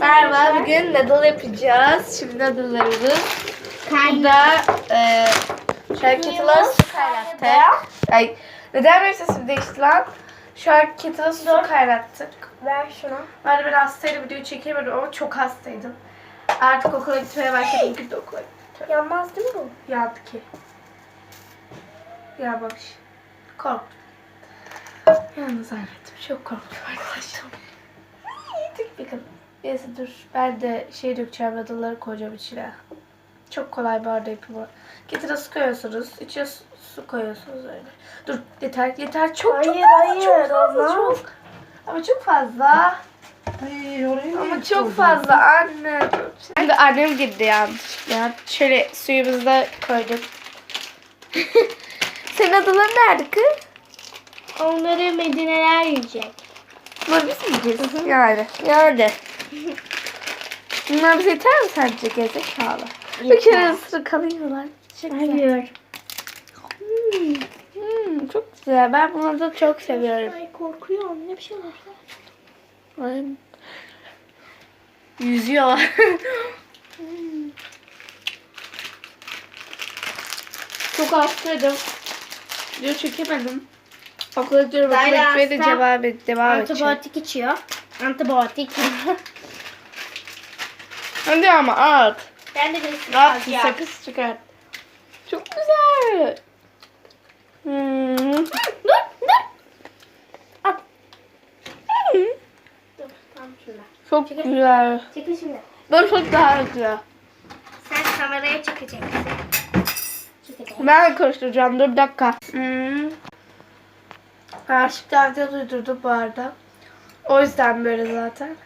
Merhaba, bugün noodle yapacağız. Şimdi noodle'larımızı burada e, kettle'a su kaynattık. Ay, neden benim sesim değişti lan? Şu an kettle'a su kaynattık. Ver şunu. Ben de ben hastaydım, video çekemedim ama çok hastaydım. Artık okula gitmeye başladım. Bugün de okula gittim. Yanmaz değil mi bu? Yandı ki. Yanmamış. Korktum. Yalnız zannettim. Çok korktum arkadaşlar. Neyse dur. Ben de şey dökeceğim. Noodle'ları koyacağım içine. Çok kolay bir arada yapımı. Kettle su koyuyorsunuz. İçine su, su koyuyorsunuz öyle. Dur yeter yeter. Çok çok Hayır, fazla. hayır, çok fazla. olmaz. Çok. Ama çok fazla. Ay, Ama çok fazla anne. Şimdi annem girdi yanlışlıkla. Şöyle suyumuzu da koyduk. Senin adaların nerede kız? Onları medineler yiyecek. Bunları biz mi yiyeceğiz? Yani. Yani. Bunlar bize yeter mi sence gerizekalı? Bir kere ısırık güzel. Hayır. Hmm, hmm, çok güzel. Ben bunları da çok seviyorum. Ay korkuyorum. Ne bir şey olursa. Ay. Yüzüyorlar. Çok hastaydım. Video çekemedim. Okula gidiyorum. Okula devam, et, devam edeceğim. Antibiyotik içiyor. Antibiyotik. Hadi ama at. ben de bir At sakız çıkart. Çok güzel. Hmm. Dur dur. At. Hmm. Dur tam şurada. Çok güzel. Çekil şimdi. Ben çok daha güzel. Sen kameraya çekeceksin. Çekeceksin. Ben karıştıracağım. Dur bir dakika. Hmm. Aşık davide duydurdu bu arada. O yüzden böyle zaten.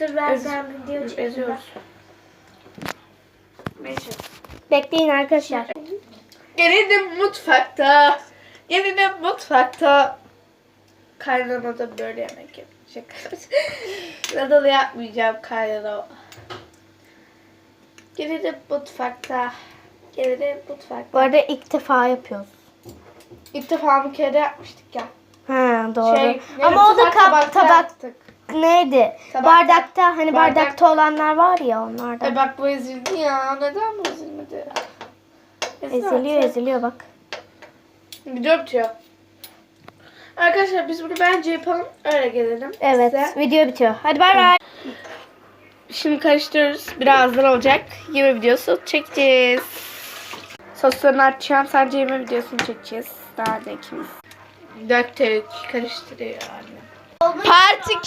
Dur ben Ez- sen video çekeyim. Eziyoruz. Bekleyin arkadaşlar. Gelinim mutfakta. Gelinim mutfakta. Kaynana da böyle yemek yapacak. Nadalı yapmayacağım kaynana. Gelinim mutfakta. Gelinim mutfakta. Bu arada ilk defa yapıyoruz. İlk defa bir kere yapmıştık ya. Ha doğru. Şey, Ama o da tabak- tabak neydi? Tabakta. Bardakta hani Bardak. bardakta olanlar var ya onlardan. E bak bu ezildi ya. Neden bu ezilmedi? eziliyor artık. eziliyor bak. Video bitiyor. Arkadaşlar biz bunu bence yapalım. Öyle gelelim. Evet size. video bitiyor. Hadi bay bay. Şimdi karıştırıyoruz. Birazdan olacak. Yeme videosu çekeceğiz. Soslarını açacağım. Sadece yeme videosunu çekeceğiz. Daha da ikimiz. Döktük. Karıştırıyor anne. Part 2.